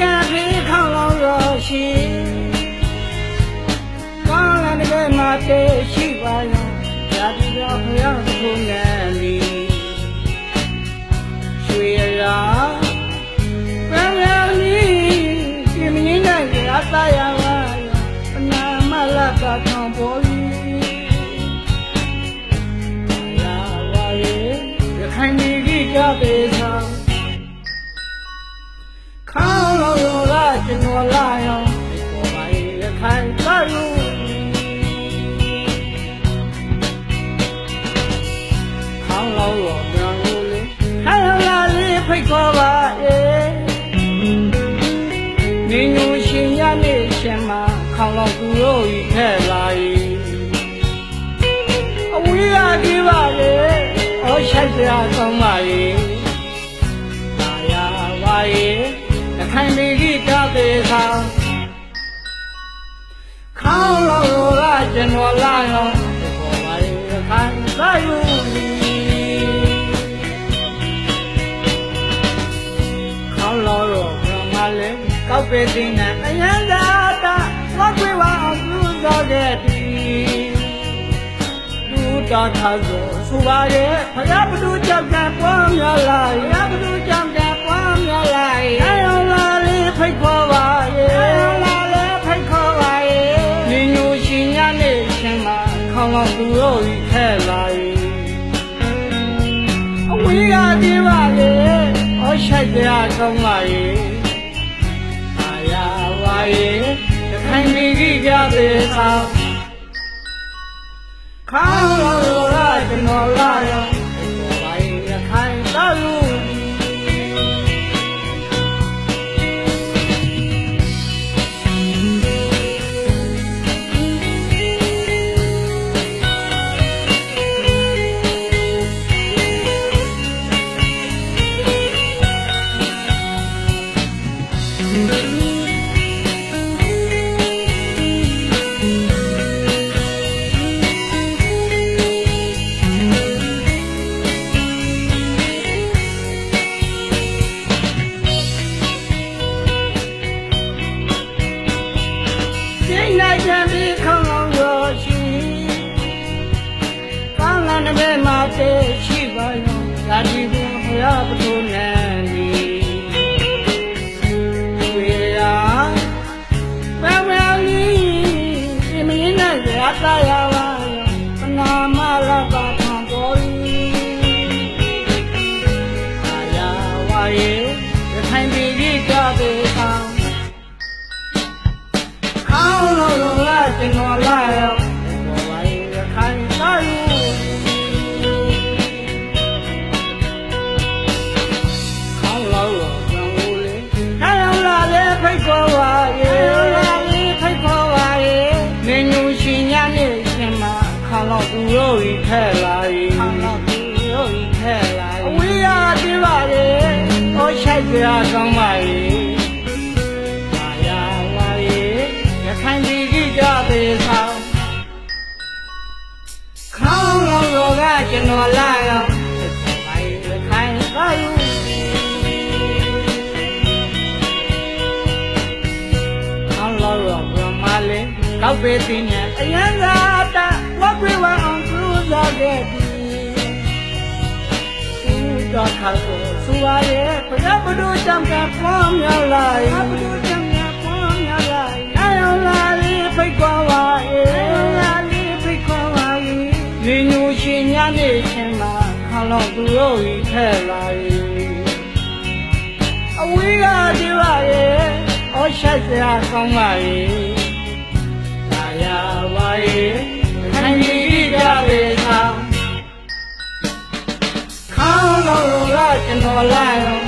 ကဖေးခေါလောင်ရောရှိကောင်းလည်းတကယ်မှတည်းရှိပါရောရာဒီတော်ဖျားကိုငန်လီရွှေရာပန်းရလီဒီမင်းနိုင်ရတာရပါရောအနာမလကထောင်ပေါ်လီရာဝါရေရခိုင်ဒီကြီးကြပေဆောင်ခေါ ခေါင်းလုံးရောမြောင်လို့လေခိုင်လာလေးဖိတ်ခေါ်ပါရဲ့နေညူရှင်ရနေရှင်မှာခေါင်းလုံးသူတို့ဤထဲလာ၏အဝေးရကြီးပါလေအော်ရှိုက်စရာကောင်းပါရဲ့ ပဲတင်တဲ့အယံသာတာဝတ်ခွေပါအောင်ပြုသောတဲ့ဒီလူတော်ထားဆိုဆိုပါရဲ့ဖယားဘသူကြောက်ကပွားများလာဖယားဘသူကြောက်ကပွားများလာအယောလာလေးဖိတ်ခေါ်ပါရဲ့အယောလာလေးဖိတ်ခေါ်ပါရဲ့ညီညူရှင်ရနေရှင်မှာခေါင်းလောင်သူတို့ဤထဲလာရဲ့အဝေးကဒီပါလေအရှိုက်ကြကောင်းပါ မိကြီးကြသေးသောခေါင်းလောကကျွန်တော်လာရောပေါ် စိတ်နိုင်ကြပြီးခေါင်းလောင်ရောရှိကောင်းလာတဲ့မှာတည်းရှိပါရောဒါဒီဘုရားဘုသူနဲ့ တို့ဤထဲလာ၏ခေါင်းလုံးသူတို့ဤထဲလာ၏အဝေးရပြပါလေဟောရှိုက်ကြကောင်းပါရဲ့ပါရလာရေရခိုင်ပြည်ကြီးကြသေးဆောင်ခေါင်းလုံးရောကကျွန်တော်လာရောခိုင်ရခိုင်သာယူခေါင်းလုံးရောဘုမလေးကောက်ပေတင်ရဲ့အယံသာတာဝတ်ခွေဝအောင်သူစား ခဲ့ပြီသူတော်ခါဆိုသူပါရဲ့ဘုရားဘုဒ္ဓကြောင့်ကပွားများလိုက်ဘုဒ္ဓကြောင့်ကပွားများလိုက်အယောလာလေးဖိတ်ခေါ်ပါရဲ့အယောလာလေးဖိတ်ခေါ်ပါရဲ့နေညူရှင်ညနေချင်းမှာခေါလောင်သူတို့ဤထဲလာရဲ့အဝေးကဒီပါရဲ့အော်ရှိုက်စရာကောင်းပါရဲ့ can all I